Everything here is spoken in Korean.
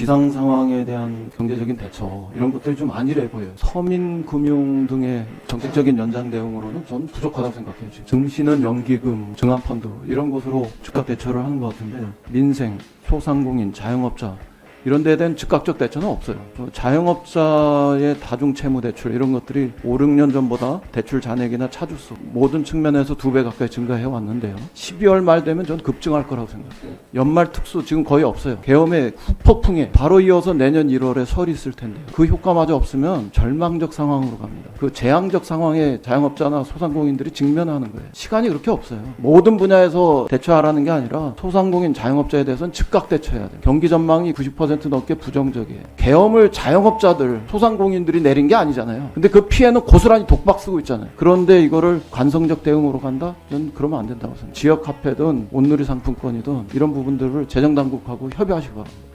비상 상황에 대한 경제적인 대처 이런 것들이 좀 안일해 보여요. 서민 금융 등의 정책적인 연장 대응으로는 저는 부족하다고 생각해요. 지금 증시는 연기금, 증환펀드 이런 것으로 즉각 대처를 하는 것 같은데 민생, 소상공인, 자영업자 이런 데에 대한 즉각적 대처는 없어요. 또 자영업자의 다중 채무 대출 이런 것들이 5, 6년 전보다 대출 잔액이나 차주수 모든 측면에서 두 배 가까이 증가해 왔는데요. 12월 말 되면 저는 급증할 거라고 생각해요. 연말 특수 지금 거의 없어요. 계엄의 후폭풍에 바로 이어서 내년 1월에 설이 있을 텐데요. 그 효과마저 없으면 절망적 상황으로 갑니다. 그 재앙적 상황에 자영업자나 소상공인들이 직면하는 거예요. 시간이 그렇게 없어요. 모든 분야에서 대처하라는 게 아니라 소상공인 자영업자에 대해서는 즉각 대처해야 돼요. 경기 전망이 90% 넘게 부정적이에요. 계엄을 자영업자들, 소상공인들이 내린 게 아니잖아요. 근데 그 피해는 고스란히 독박 쓰고 있잖아요. 그런데 이거를 관성적 대응으로 간다? 저는 그러면 안 된다고 생각해요. 지역 화폐든 온누리 상품권이든 이런 부분들을 재정당국하고 협의하시기 바랍니다.